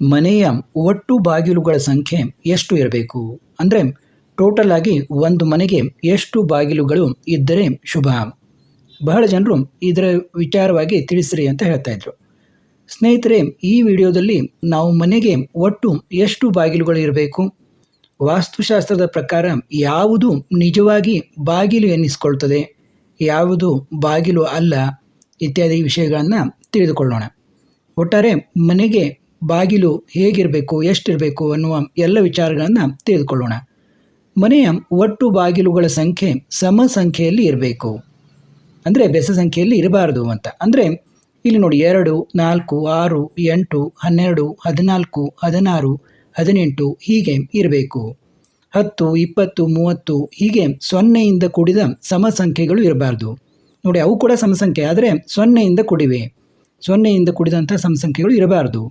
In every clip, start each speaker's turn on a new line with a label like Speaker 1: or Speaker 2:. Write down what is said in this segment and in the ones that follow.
Speaker 1: ಮನೆಯ ಒಟ್ಟು ಬಾಗಿಲುಗಳ ಸಂಖ್ಯೆ ಎಷ್ಟು ಇರಬೇಕು? ಅಂದರೆ ಟೋಟಲ್ ಆಗಿ ಒಂದು ಮನೆಗೆ ಎಷ್ಟು ಬಾಗಿಲುಗಳು ಇದ್ದರೆ ಶುಭ? ಬಹಳ ಜನರು ಇದರ ವಿಚಾರವಾಗಿ ತಿಳಿಸ್ರಿ ಅಂತ ಹೇಳ್ತಾ ಇದ್ರು. ಸ್ನೇಹಿತರೆ, ಈ ವಿಡಿಯೋದಲ್ಲಿ ನಾವು ಮನೆಗೆ ಒಟ್ಟು ಎಷ್ಟು ಬಾಗಿಲುಗಳು ಇರಬೇಕು? ವಾಸ್ತುಶಾಸ್ತ್ರದ ಪ್ರಕಾರ ಯಾವುದು ನಿಜವಾಗಿ ಬಾಗಿಲು ಎನ್ನಿಸ್ಕೊಳ್ತದೆ ಯಾವುದು ಬಾಗಿಲು ಅಲ್ಲ, ಇತ್ಯಾದಿ ವಿಷಯಗಳನ್ನು ತಿಳಿದುಕೊಳ್ಳೋಣ. ಒಟ್ಟಾರೆ ಮನೆಗೆ ಬಾಗಿಲು ಹೇಗಿರಬೇಕು, ಎಷ್ಟಿರಬೇಕು ಅನ್ನುವ ಎಲ್ಲ ವಿಚಾರಗಳನ್ನು ತಿಳಿದುಕೊಳ್ಳೋಣ. ಮನೆಯ ಒಟ್ಟು ಬಾಗಿಲುಗಳ ಸಂಖ್ಯೆ ಸಮ ಸಂಖ್ಯೆಯಲ್ಲಿ ಇರಬೇಕು. ಅಂದರೆ ಬೆಸ ಸಂಖ್ಯೆಯಲ್ಲಿ ಇರಬಾರದು ಅಂತ. ಅಂದರೆ ಇಲ್ಲಿ ನೋಡಿ ಎರಡು, ನಾಲ್ಕು, ಆರು, ಎಂಟು, ಹನ್ನೆರಡು, ಹದಿನಾಲ್ಕು, ಹದಿನಾರು, ಹದಿನೆಂಟು ಹೀಗೆ ಇರಬೇಕು. ಹತ್ತು, ಇಪ್ಪತ್ತು, ಮೂವತ್ತು ಹೀಗೆ ಸೊನ್ನೆಯಿಂದ ಕೂಡಿದ ಸಮ ಸಂಖ್ಯೆಗಳು ಇರಬಾರ್ದು. ನೋಡಿ ಅವು ಕೂಡ ಸಮಸಂಖ್ಯೆ, ಆದರೆ ಸೊನ್ನೆಯಿಂದ ಕೂಡಿವೆ. ಸೊನ್ನೆಯಿಂದ ಕೂಡಿದಂಥ ಸಮಸಂಖ್ಯೆಗಳು ಇರಬಾರದು.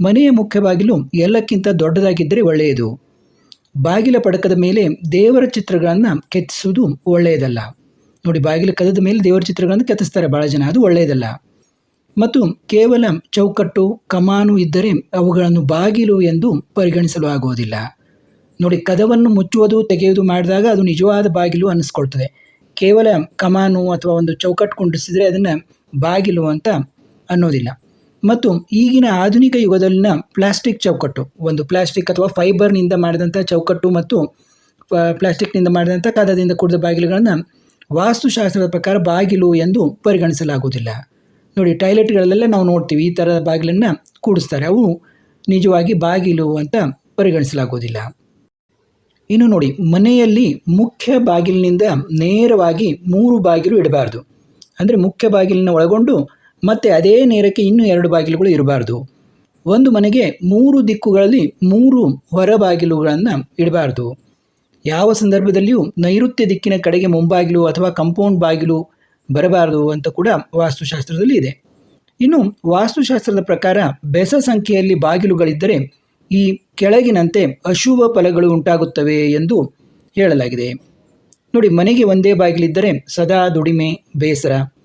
Speaker 1: ಮನೆಯ ಮುಖ್ಯ ಬಾಗಿಲು ಎಲ್ಲಕ್ಕಿಂತ ದೊಡ್ಡದಾಗಿದ್ದರೆ ಒಳ್ಳೆಯದು. ಬಾಗಿಲ ಪಡಕದ ಮೇಲೆ ದೇವರ ಚಿತ್ರಗಳನ್ನು ಕೆತ್ತಿಸುವುದು ಒಳ್ಳೆಯದಲ್ಲ. ನೋಡಿ, ಬಾಗಿಲ ಕದದ ಮೇಲೆ ದೇವರ ಚಿತ್ರಗಳನ್ನು ಕೆತ್ತಿಸ್ತಾರೆ. ಭಾಳ ಜನ, ಅದು ಒಳ್ಳೆಯದಲ್ಲ. ಮತ್ತು ಕೇವಲ ಚೌಕಟ್ಟು, ಕಮಾನು ಇದ್ದರೆ ಅವುಗಳನ್ನು ಬಾಗಿಲು ಎಂದು ಪರಿಗಣಿಸಲು ಆಗುವುದಿಲ್ಲ. ನೋಡಿ, ಕದವನ್ನು ಮುಚ್ಚುವುದು, ತೆಗೆಯುವುದು ಮಾಡಿದಾಗ ಅದು ನಿಜವಾದ ಬಾಗಿಲು ಅನ್ನಿಸ್ಕೊಳ್ತದೆ. ಕೇವಲ ಕಮಾನು ಅಥವಾ ಒಂದು ಚೌಕಟ್ಟು ಕುಂಡಿಸಿದರೆ ಅದನ್ನು ಬಾಗಿಲು ಅಂತ ಅನ್ನೋದಿಲ್ಲ. ಮತ್ತು ಈಗಿನ ಆಧುನಿಕ ಯುಗದಲ್ಲಿನ ಪ್ಲಾಸ್ಟಿಕ್ ಚೌಕಟ್ಟು, ಒಂದು ಪ್ಲಾಸ್ಟಿಕ್ ಅಥವಾ ಫೈಬರ್ನಿಂದ ಮಾಡಿದಂಥ ಚೌಕಟ್ಟು ಮತ್ತು ಪ್ಲಾಸ್ಟಿಕ್ನಿಂದ ಮಾಡಿದಂಥ ಕದದಿಂದ ಕೂಡಿದ ಬಾಗಿಲುಗಳನ್ನು ವಾಸ್ತುಶಾಸ್ತ್ರದ ಪ್ರಕಾರ ಬಾಗಿಲು ಎಂದು ಪರಿಗಣಿಸಲಾಗುವುದಿಲ್ಲ. ನೋಡಿ ಟಾಯ್ಲೆಟ್ಗಳಲ್ಲೆಲ್ಲ ನಾವು ನೋಡ್ತೀವಿ ಈ ಥರದ ಬಾಗಿಲನ್ನು ಕೂಡಿಸ್ತಾರೆ. ಅವು ನಿಜವಾಗಿ ಬಾಗಿಲು ಅಂತ ಪರಿಗಣಿಸಲಾಗುವುದಿಲ್ಲ. ಇನ್ನು ನೋಡಿ, ಮನೆಯಲ್ಲಿ ಮುಖ್ಯ ಬಾಗಿಲಿನಿಂದ ನೇರವಾಗಿ ಮೂರು ಬಾಗಿಲು ಇಡಬಾರ್ದು. ಅಂದರೆ ಮುಖ್ಯ ಬಾಗಿಲನ್ನು ಒಳಗೊಂಡು ಮತ್ತು ಅದೇ ನೇರಕ್ಕೆ ಇನ್ನೂ ಎರಡು ಬಾಗಿಲುಗಳು ಇರಬಾರ್ದು. ಒಂದು ಮನೆಗೆ ಮೂರು ದಿಕ್ಕುಗಳಲ್ಲಿ ಮೂರು ಹೊರ ಬಾಗಿಲುಗಳನ್ನು ಇಡಬಾರ್ದು. ಯಾವ ಸಂದರ್ಭದಲ್ಲಿಯೂ ನೈಋತ್ಯ ದಿಕ್ಕಿನ ಕಡೆಗೆ ಮುಂಬಾಗಿಲು ಅಥವಾ ಕಂಪೌಂಡ್ ಬಾಗಿಲು ಬರಬಾರದು ಅಂತ ಕೂಡ ವಾಸ್ತುಶಾಸ್ತ್ರದಲ್ಲಿ ಇದೆ. ಇನ್ನು ವಾಸ್ತುಶಾಸ್ತ್ರದ ಪ್ರಕಾರ ಬೆಸ ಸಂಖ್ಯೆಯಲ್ಲಿ ಬಾಗಿಲುಗಳಿದ್ದರೆ ಈ ಕೆಳಗಿನಂತೆ ಅಶುಭ ಫಲಗಳು ಉಂಟಾಗುತ್ತವೆ ಎಂದು ಹೇಳಲಾಗಿದೆ. ನೋಡಿ ಮನೆಗೆ ಒಂದೇ ಬಾಗಿಲಿದ್ದರೆ ಸದಾ ದುಡಿಮೆ, ಬೇಸರ.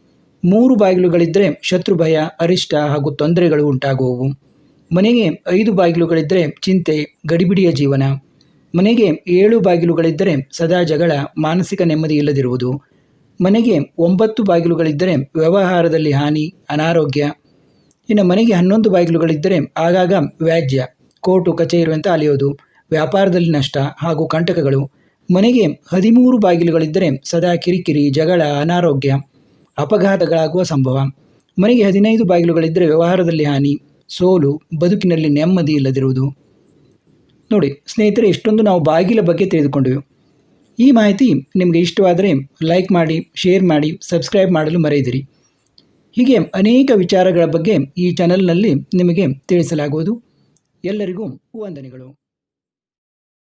Speaker 1: ಮೂರು ಬಾಗಿಲುಗಳಿದ್ದರೆ ಶತ್ರು ಭಯ, ಅರಿಷ್ಟ ಹಾಗೂ ತೊಂದರೆಗಳು ಉಂಟಾಗುವವು. ಮನೆಗೆ ಐದು ಬಾಗಿಲುಗಳಿದ್ದರೆ ಚಿಂತೆ, ಗಡಿಬಿಡಿಯ ಜೀವನ. ಮನೆಗೆ ಏಳು ಬಾಗಿಲುಗಳಿದ್ದರೆ ಸದಾ ಜಗಳ, ಮಾನಸಿಕ ನೆಮ್ಮದಿ ಇಲ್ಲದಿರುವುದು. ಮನೆಗೆ ಒಂಬತ್ತು ಬಾಗಿಲುಗಳಿದ್ದರೆ ವ್ಯವಹಾರದಲ್ಲಿ ಹಾನಿ, ಅನಾರೋಗ್ಯ. ಇನ್ನು ಮನೆಗೆ ಹನ್ನೊಂದು ಬಾಗಿಲುಗಳಿದ್ದರೆ ಆಗಾಗ ವ್ಯಾಜ್ಯ, ಕೋರ್ಟು, ಕಚೇರಿ ಅಂತ ಅಲೆಯೋದು, ವ್ಯಾಪಾರದಲ್ಲಿ ನಷ್ಟ ಹಾಗೂ ಕಂಟಕಗಳು. ಮನೆಗೆ ಹದಿಮೂರು ಬಾಗಿಲುಗಳಿದ್ದರೆ ಸದಾ ಕಿರಿಕಿರಿ, ಜಗಳ, ಅನಾರೋಗ್ಯ. ಅಪಘಾತಗಳಾಗುವ ಸಂಭವ. ಮನೆಗೆ ಹದಿನೈದು ಬಾಗಿಲುಗಳಿದ್ದರೆ ವ್ಯವಹಾರದಲ್ಲಿ ಹಾನಿ, ಸೋಲು, ಬದುಕಿನಲ್ಲಿ ನೆಮ್ಮದಿ ಇಲ್ಲದಿರುವುದು. ನೋಡಿ, ಸ್ನೇಹಿತರೆ, ಇಷ್ಟೊಂದು ನಾವು ಬಾಗಿಲ ಬಗ್ಗೆ ತಿಳಿದುಕೊಂಡೆವು. ಈ ಮಾಹಿತಿ ನಿಮಗೆ ಇಷ್ಟವಾದರೆ ಲೈಕ್ ಮಾಡಿ, ಶೇರ್ ಮಾಡಿ, ಸಬ್ಸ್ಕ್ರೈಬ್ ಮಾಡಲು ಮರೆಯದಿರಿ. ಹೀಗೆ ಅನೇಕ ವಿಚಾರಗಳ ಬಗ್ಗೆ ಈ ಚಾನಲ್ನಲ್ಲಿ ನಿಮಗೆ ತಿಳಿಸಲಾಗುವುದು. ಎಲ್ಲರಿಗೂ ವಂದನೆಗಳು.